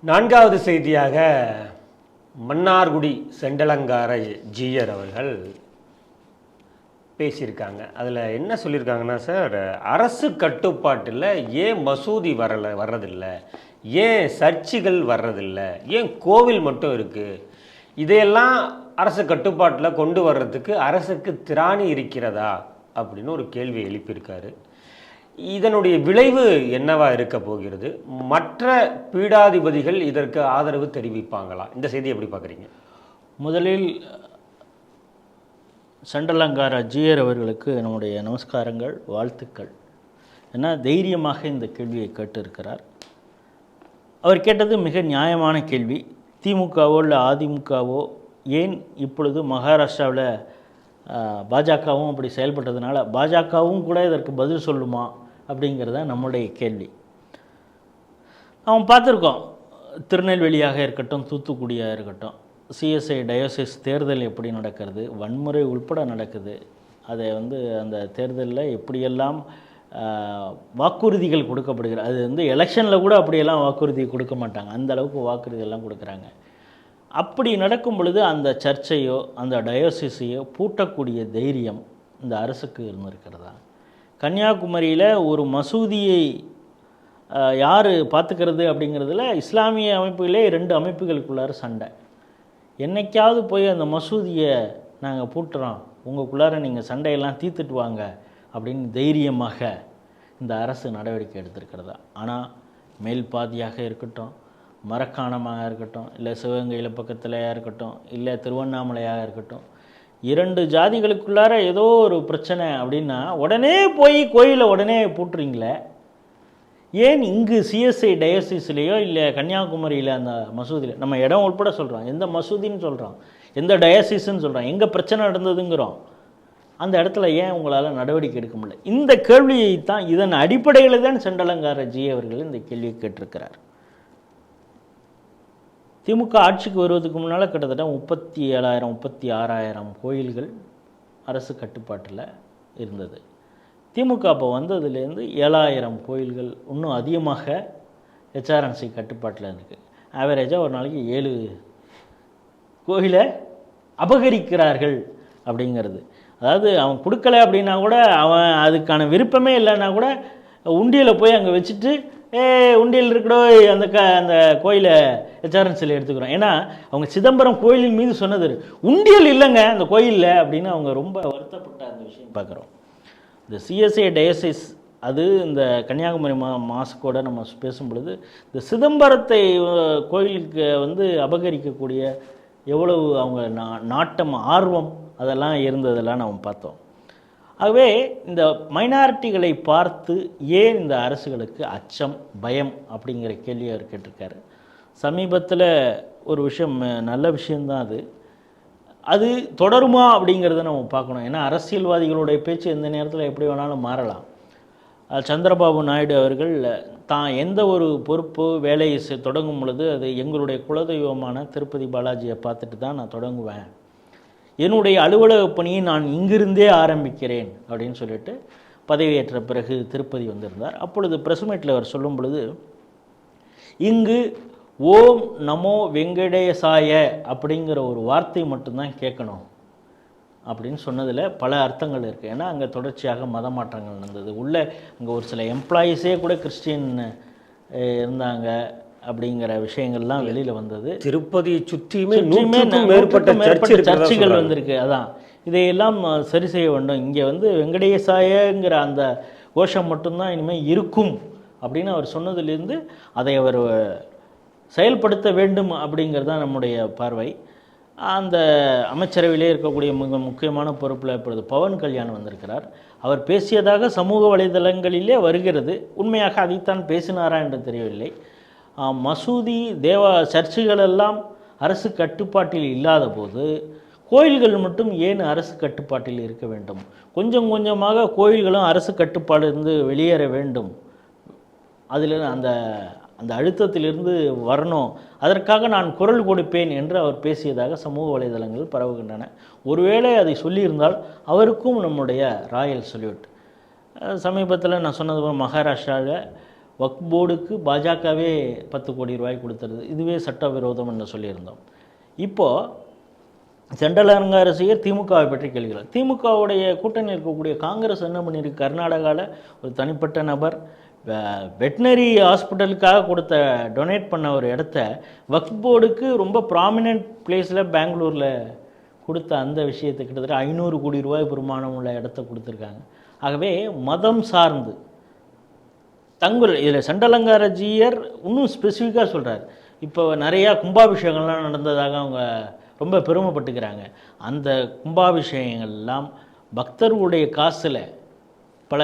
நான்காவது செய்தியாக மன்னார்குடி செண்டலங்கார ஜீயர் அவர்கள் பேசியிருக்காங்க. அதில் என்ன சொல்லியிருக்காங்கன்னா சார் அரசு கட்டுப்பாட்டில் ஏன் மசூதி வரல வர்றதில்ல? ஏன் சர்ச்சுகள் வர்றதில்லை? ஏன் கோவில் மட்டும் இருக்குது இதையெல்லாம் அரசு கட்டுப்பாட்டில் கொண்டு வர்றதுக்கு அரசுக்கு திராணி இருக்கிறதா? அப்படின்னு ஒரு கேள்வி எழுப்பியிருக்காரு. இதனுடைய விளைவு என்னவா இருக்க போகிறது? மற்ற பீடாதிபதிகள் இதற்கு ஆதரவு தெரிவிப்பாங்களா? இந்த செய்தி எப்படி பார்க்குறீங்க? முதலில் சண்டலங்கார ஜியர் அவர்களுக்கு நம்முடைய நமஸ்காரங்கள் வாழ்த்துக்கள். ஏன்னா தைரியமாக இந்த கேள்வியை கேட்டிருக்கிறார். அவர் கேட்டது மிக நியாயமான கேள்வி. திமுகவோ இல்லை அதிமுகவோ ஏன் இப்பொழுது மகாராஷ்டிராவில் பாஜகவும் அப்படி செயல்பட்டதுனால பாஜகவும் கூட இதற்கு பதில் சொல்லுமா? அப்படிங்கிறத நம்முடைய கேள்வி. அவன் பார்த்துருக்கோம் திருநெல்வேலியாக இருக்கட்டும் தூத்துக்குடியாக இருக்கட்டும் சிஎஸ்ஐ டயோசிஸ் தேர்தல் எப்படி நடக்கிறது வன்முறை உள்பட நடக்குது. அதை வந்து அந்த தேர்தலில் எப்படியெல்லாம் வாக்குறுதிகள் கொடுக்கப்படுகிறது அது வந்து எலெக்ஷனில் கூட அப்படியெல்லாம் வாக்குறுதி கொடுக்க மாட்டாங்க. அந்த அளவுக்கு வாக்குறுதியெல்லாம் கொடுக்குறாங்க. அப்படி நடக்கும் பொழுது அந்த சர்ச்சையோ அந்த டயோசிஸையோ பூட்டக்கூடிய தைரியம் இந்த அரசுக்கு இருந்திருக்கிறதா? கன்னியாகுமரியில் ஒரு மசூதியை யார் பார்த்துக்கிறது அப்படிங்கிறதுல இஸ்லாமிய அமைப்புகளே ரெண்டு அமைப்புகளுக்குள்ளார சண்டை. என்னைக்காவது போய் அந்த மசூதியை நாங்கள் பூட்டுறோம் உங்களுக்குள்ளார நீங்கள் சண்டையெல்லாம் தீர்த்துட்டு வாங்க அப்படின்னு தைரியமாக இந்த அரசு நடவடிக்கை எடுத்திருக்கிறதா? ஆனால் மேல் பாதியாக இருக்கட்டும் மரக்காணமாக இருக்கட்டும் இல்லை சிவகங்கையில் பக்கத்திலையாக இருக்கட்டும் இல்லை திருவண்ணாமலையாக இருக்கட்டும் இரண்டு ஜாதிகளுக்குள்ளார ஏதோ ஒரு பிரச்சனை அப்படின்னா உடனே போய் கோயிலை உடனே பூட்டுறீங்களே? ஏன் இங்கு சிஎஸ்ஐ டயசிஸ்லேயோ இல்லை கன்னியாகுமரியில் அந்த மசூதியில் நம்ம இடம் உட்பட சொல்கிறோம் எந்த மசூதின்னு சொல்கிறோம் எந்த டயசிஸ்ன்னு சொல்கிறோம் எங்கே பிரச்சனை நடந்ததுங்கிறோம். அந்த இடத்துல ஏன் உங்களால் நடவடிக்கை எடுக்க முடியல? இந்த கேள்வியை தான் இதன் அடிப்படையில் தான் செண்டலங்கார ஜி அவர்கள் இந்த கேள்வியை கேட்டிருக்கிறார். திமுக ஆட்சிக்கு வருவதுக்கு முன்னால் கிட்டத்தட்ட முப்பத்தி ஏழாயிரம் முப்பத்தி ஆறாயிரம் கோயில்கள் அரசு கட்டுப்பாட்டில் இருந்தது. திமுக அப்போ வந்ததுலேருந்து ஏழாயிரம் கோயில்கள் இன்னும் அதிகமாக ஹெச்ஆர்என்சி கட்டுப்பாட்டில் இருக்குது ஆவரேஜாக ஒரு நாளைக்கு ஏழு கோயிலை அபகரிக்கிறார்கள் அப்படிங்கிறது. அதாவது அவன் கொடுக்கல அப்படின்னா கூட அவன் அதுக்கான விருப்பமே இல்லைன்னா கூட உண்டியில் போய் அங்கே வச்சுட்டு ஏ உண்டியல் இருக்கடோ அந்த க அந்த கோயிலை ஹெச்ஆர்என்சியில் எடுத்துக்கிறோம். ஏன்னா அவங்க சிதம்பரம் கோயிலின் மீது சொன்னது உண்டியல் இல்லைங்க அந்த கோயிலில் அப்படின்னு அவங்க ரொம்ப வருத்தப்பட்ட அந்த விஷயம் பார்க்குறோம். இந்த சிஎஸ்ஐ டயசிஸ் அது இந்த கன்னியாகுமரி மா மாசுக்கோட நம்ம பேசும் பொழுது இந்த சிதம்பரத்தை கோயிலுக்கு வந்து அபகரிக்கக்கூடிய எவ்வளவு அவங்க நா நாட்டம் ஆர்வம் அதெல்லாம் இருந்ததெல்லாம் நம்ம பார்த்தோம். ஆகவே இந்த மைனாரிட்டிகளை பார்த்து ஏன் இந்த அரசுகளுக்கு அச்சம் பயம் அப்படிங்கிற கேள்வி அவர் கேட்டிருக்காரு. சமீபத்தில் ஒரு விஷயம் நல்ல விஷயந்தான் அது. அது தொடருமா அப்படிங்கிறத நம்ம பார்க்கணும். ஏன்னா அரசியல்வாதிகளுடைய பேச்சு எந்த நேரத்தில் எப்படி வேணாலும் மாறலாம். சந்திரபாபு நாயுடு அவர்கள் தான் எந்த ஒரு பொறுப்பு வேலையை செ- தொடங்கும் பொழுது அது எங்களுடைய குலதெய்வமான திருப்பதி பாலாஜியை பார்த்துட்டு தான் நான் தொடங்குவேன். என்னுடைய அலுவலக பணியை நான் இங்கிருந்தே ஆரம்பிக்கிறேன் அப்படின்னு சொல்லிட்டு பதவியேற்ற பிறகு திருப்பதி வந்திருந்தார். அப்பொழுது பிரசுமேட்டில் அவர் சொல்லும் பொழுது இங்கு ஓம் நமோ வெங்கடேசாய அப்படிங்கிற ஒரு வார்த்தை மட்டும்தான் கேட்கணும் அப்படின்னு சொன்னதில் பல அர்த்தங்கள் இருக்குது ஏன்னா அங்கே தொடர்ச்சியாக மத மாற்றங்கள் நடந்தது. உள்ளே அங்கே ஒரு சில எம்ப்ளாயீஸே கூட கிறிஸ்டின் இருந்தாங்க. அப்படிங்கிற விஷயங்கள்லாம் வெளியில் வந்தது. திருப்பதியை சுற்றியுமே மேற்பட்ட சர்ச்சுகள். வந்திருக்கு. அதான். இதையெல்லாம் சரி செய்ய வேண்டும். இங்கே வந்து வெங்கடேசாயங்கிற அந்த கோஷம் மட்டும்தான் இனிமேல் இருக்கும் அப்படின்னு அவர் சொன்னதிலிருந்து அதை அவர் செயல்படுத்த வேண்டும் அப்படிங்கிறது தான் நம்முடைய பார்வை. அந்த அமைச்சரவையிலே இருக்கக்கூடிய மிக முக்கியமான பொறுப்பில் இப்பொழுது பவன் கல்யாண் வந்திருக்கிறார். அவர் பேசியதாக சமூக வலைதளங்களிலே வருகிறது. உண்மையாக அதைத்தான் பேசினாரா என்று தெரியவில்லை. மசூதி தேவா சர்ச்சுகளெல்லாம் அரசு கட்டுப்பாட்டில் இல்லாத போது கோயில்கள் மட்டும் ஏன் அரசு கட்டுப்பாட்டில் இருக்க வேண்டும்? கொஞ்சம் கொஞ்சமாக கோயில்களும் அரசு கட்டுப்பாடு இருந்து வெளியேற வேண்டும். அதில் அந்த அந்த அழுத்தத்திலிருந்து வரணும். அதற்காக நான் குரல் கொடுப்பேன் என்று அவர் பேசியதாக சமூக வலைதளங்கள் பரவுகின்றன. ஒருவேளை அதை சொல்லியிருந்தால் அவருக்கும் நம்முடைய ராயல் சொல்யூட். சமீபத்தில் நான் சொன்னது போல் மகாராஷ்டிராவில் வக் போர்டுக்கு பாஜகவே பத்து கோடி ரூபாய் கொடுத்துருது இதுவே சட்டவிரோதம் என்று சொல்லியிருந்தோம். இப்போது சென்ட்ரல் அரசியர் திமுகவை பற்றி கேள்விகள். திமுகவுடைய கூட்டணி இருக்கக்கூடிய காங்கிரஸ் என்ன பண்ணியிருக்கு? கர்நாடகாவில் ஒரு தனிப்பட்ட நபர் வெட்டினரி ஹாஸ்பிட்டலுக்காக கொடுத்த டொனேட் பண்ண ஒரு இடத்த வக்ஃப் போர்டுக்கு ரொம்ப ப்ராமினென்ட் பிளேஸில் பெங்களூரில் கொடுத்த அந்த விஷயத்தை கிட்டத்தட்ட ஐநூறு கோடி ரூபாய் பெருமானம் உள்ள இடத்த கொடுத்துருக்காங்க. ஆகவே மதம் சார்ந்து தங்குல் இதில் சண்டலங்காரஜியர் இன்னும் ஸ்பெசிஃபிக்காக சொல்கிறார் இப்போ நிறையா கும்பாபிஷேகங்கள்லாம் நடந்ததாக அவங்க ரொம்ப பெருமைப்பட்டுக்கிறாங்க. அந்த கும்பாபிஷேகங்கள்லாம் பக்தர்களுடைய காசில் பல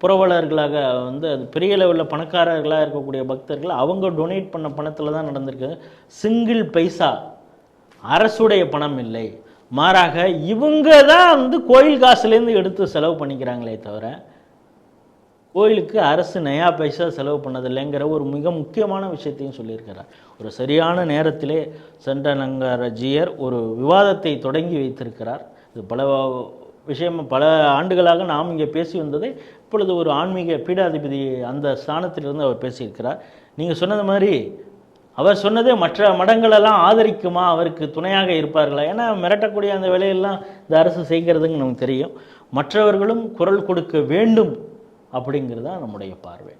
புரவலர்களாக வந்து அது பெரிய லெவலில் பணக்காரர்களாக இருக்கக்கூடிய பக்தர்கள் அவங்க டொனேட் பண்ண பணத்தில் தான் நடந்திருக்கு. சிங்கிள் பைசா அரசுடைய பணம் இல்லை. மாறாக இவங்க தான் வந்து கோயில் காசுலேருந்து எடுத்து செலவு பண்ணிக்கிறாங்களே தவிர கோயிலுக்கு அரசு நயா பைசா செலவு பண்ணதில்லைங்கிற ஒரு மிக முக்கியமான விஷயத்தையும் சொல்லியிருக்கிறார். ஒரு சரியான நேரத்திலே சென்றனங்கரஜியர் ஒரு விவாதத்தை தொடங்கி வைத்திருக்கிறார். இது பல விஷயம் பல ஆண்டுகளாக நாம் இங்கே பேசி வந்ததை இப்பொழுது ஒரு ஆன்மீக பீடாதிபதி அந்த ஸ்தானத்திலிருந்து அவர் பேசியிருக்கிறார். நீங்கள் சொன்னது மாதிரி அவர் சொன்னதே மற்ற மடங்களெல்லாம் ஆதரிக்குமா அவருக்கு துணையாக இருப்பார்களா? ஏன்னா மிரட்டக்கூடிய அந்த வேலையெல்லாம் இந்த அரசு செய்கிறதுங்க நமக்கு தெரியும். மற்றவர்களும் குரல் கொடுக்க வேண்டும் அப்படிங்கிறது தான் நம்முடைய பார்வை.